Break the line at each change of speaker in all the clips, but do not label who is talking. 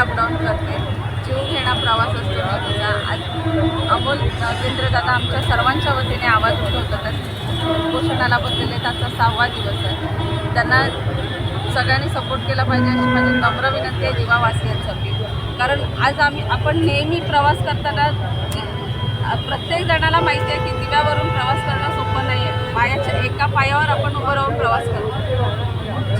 Up down करते. जीव घेणा प्रवास असतो नदीचा आज अमोल दादा आमच्या सर्वांच्या वतीने आवाज उठवतात कुपोषणाला बसलेले त्याचा सहावा दिवस आहे. त्यांना सगळ्यांनी सपोर्ट केला पाहिजे अशी माझी नम्र विनंती आहे दिवावासियांसाठी. कारण आज आम्ही आपण नेहमी प्रवास करताना प्रत्येक जणाला माहिती आहे की दिव्यावरून प्रवास करणं सोपं नाही आहे पायाच्या एका पायावर आपण उभं राहून प्रवास करतो.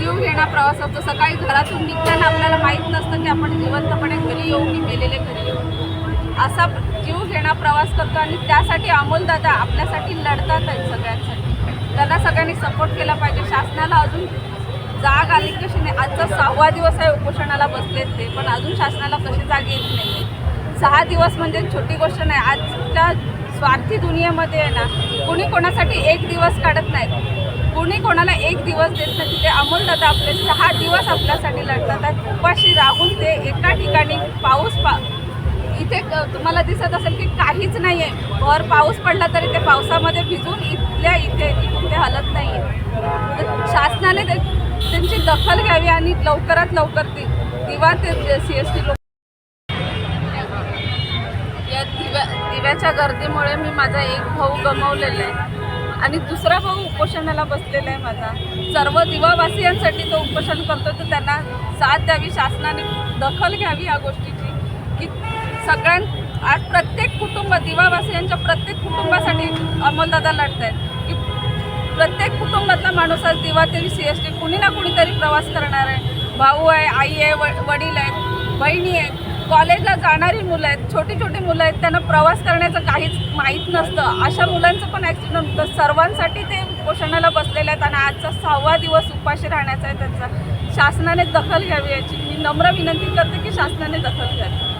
जीव घेणा प्रवास असतो सकाळी घरातून निघताना आपल्याला माहीत नसतं की आपण जिवंतपणे घरी येऊ की मेलेले घरी येऊ. असा जीव घेणा प्रवास करतो आणि त्यासाठी अमोलदादा आपल्यासाठी लढतात आहेत सगळ्यांसाठी. त्यांना सगळ्यांनी सपोर्ट केला पाहिजे. शासनाला अजून जाग आली कशी नाही आजचा सहावा दिवस आहे उपोषणाला बसलेत ते. पण अजून शासनाला कशी जाग येत नाही सहा दिवस म्हणजे छोटी गोष्ट नाही. आजच्या स्वार्थी दुनियेमध्ये आहे ना कुणी कोणासाठी एक दिवस काढत नाही. कुणी कोणाला एक दिवस देत नाही. तिथे अमोलदादा आपले सहा दिवस आपल्यासाठी लढतात. उपाशी राहून ते एका ठिकाणी पाऊस पा इथे तुम्हाला दिसत असेल की काहीच नाही आहे वर पाऊस पडला तरी ते पावसामध्ये भिजून इथल्या इथे इथून ते हलत नाही आहे शासनाने ते त्यांची दखल घ्यावी आणि लवकरात लवकर ती दिवा ते सी एस टी लोक या दिव्या दिव्याच्या गर्दीमुळे मी माझा एक भाऊ गमावलेला आहे. आणि दुसरा भाऊ उपोषणाला बसलेला आहे माझा. सर्व दिवावासियांसाठी तो उपोषण करतो तर त्यांना साथ द्यावी शासनाने दखल घ्यावी या गोष्टीची. की सगळ्यां आज प्रत्येक कुटुंब दिवावासियांच्या प्रत्येक कुटुंबासाठी अमोलदादा लढत आहेत की प्रत्येक कुटुंबातला माणूस आज दिवा ते सी एस टी कुणी ना कुणीतरी प्रवास करणार आहे. भाऊ आहे आई आहे व वडील आहेत बहिणी आहेत. कॉलेजला जाणारी मुलं आहेत छोटी छोटी मुलं आहेत त्यांना प्रवास करण्याचं काहीच माहीत नसतं. अशा मुलांचं पण ॲक्सिडेंट होतं. सर्वांसाठी ते उपोषणाला बसलेले आहेत आणि आजचा सहावा दिवस उपाशी राहण्याचा आहे त्यांचा. शासनाने दखल घ्यावी याची. मी नम्र विनंती करते की शासनाने दखल घ्यावी.